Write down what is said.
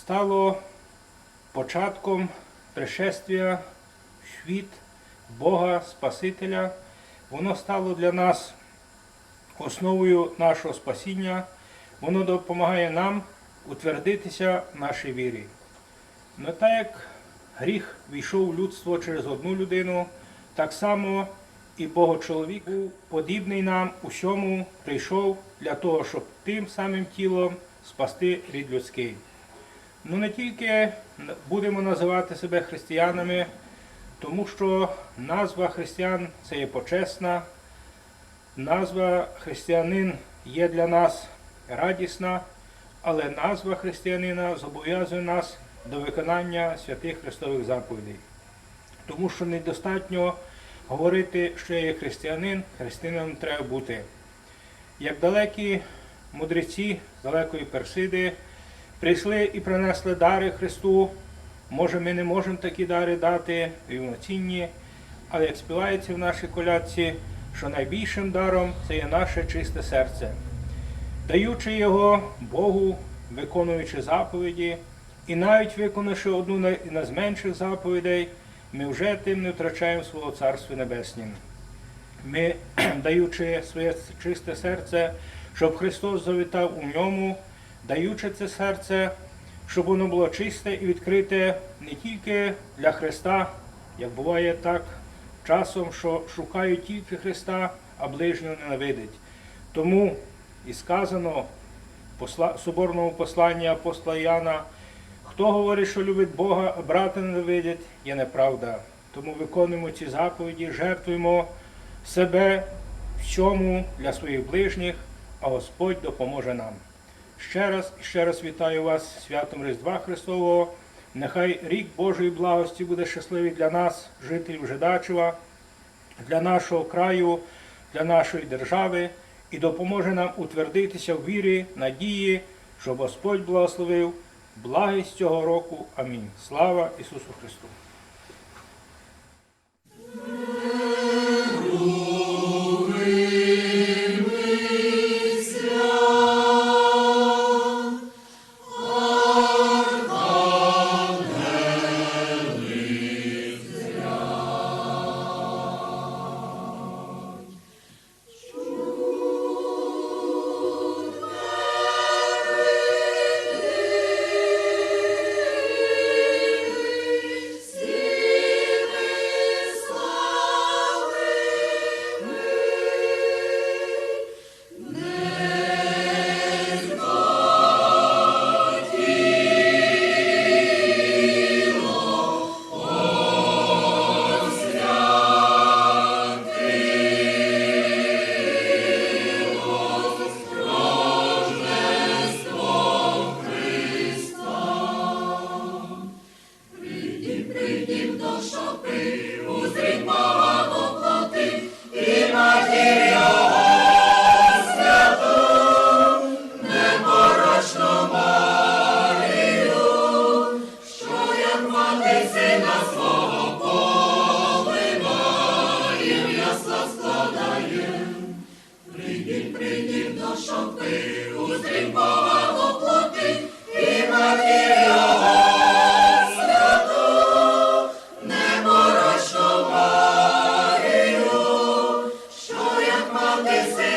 стало початком пришествия в світ Бога Спасителя. Воно стало для нас основою нашого спасіння. Воно допомагає нам утвердитися в нашій вірі. Ну так як гріх війшов в людство через одну людину, так само і Богочоловік був подібний нам усьому прийшов для того, щоб тим самим тілом спасти рід людський. Ну не тільки будемо називати себе християнами, тому що назва християн це є почесна, назва християнин є для нас радісна, але назва християнина зобов'язує нас до виконання святих Христових заповідей. Тому що недостатньо говорити, що я є християнин, християнином треба бути. Як далекі мудреці далекої Персиди прийшли і принесли дари Христу, може ми не можемо такі дари дати, рівноцінні, але як співається в нашій колядці, що найбільшим даром це є наше чисте серце даючи його Богу, виконуючи заповіді, і навіть виконавши одну з менших заповідей, ми вже тим не втрачаємо свого Царства Небесного. Ми, даючи своє чисте серце, щоб Христос завітав у ньому, даючи це серце, щоб воно було чисте і відкрите не тільки для Христа, як буває так часом, що шукають тільки Христа, а ближнього ненавидять. Тому і сказано в соборному посланні апостола Яна, хто говорить, що любить Бога, а брата ненавидять, є неправда. Тому виконуємо ці заповіді, жертвуємо себе всьому для своїх ближніх, а Господь допоможе нам. Ще раз і ще раз вітаю вас святом Різдва Христового. Нехай рік Божої благості буде щасливий для нас, жителів Жидачева, для нашого краю, для нашої держави і допоможе нам утвердитися в вірі, надії, щоб Господь благословив благість цього року. Амінь. Слава Ісусу Христу! ти у мого і матір його святу, непорочну що як мати сина свого поливає, м'ясо складає, прийдіть, прийдіть до шопи у зрібо. amanhecer.